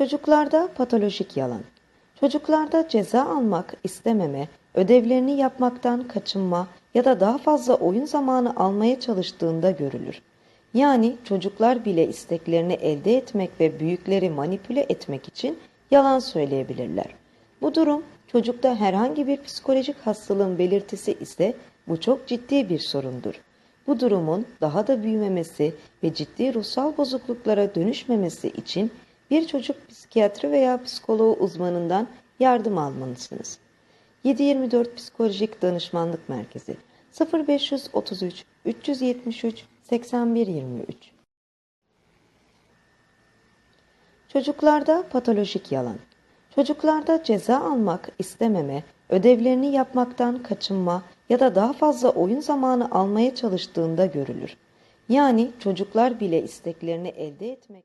Çocuklarda patolojik yalan. Çocuklarda ceza almak istememe, ödevlerini yapmaktan kaçınma ya da daha fazla oyun zamanı almaya çalıştığında görülür. Yani çocuklar bile isteklerini elde etmek ve büyükleri manipüle etmek için yalan söyleyebilirler. Bu durum çocukta herhangi bir psikolojik hastalığın belirtisi ise bu çok ciddi bir sorundur. Bu durumun daha da büyümemesi ve ciddi ruhsal bozukluklara dönüşmemesi için bir çocuk psikiyatri veya psikoloğu uzmanından yardım almalısınız. 724 Psikolojik Danışmanlık Merkezi 0533 373 8123 Çocuklarda patolojik yalan. Çocuklarda ceza almak istememe, ödevlerini yapmaktan kaçınma ya da daha fazla oyun zamanı almaya çalıştığında görülür. Yani çocuklar bile isteklerini elde etmek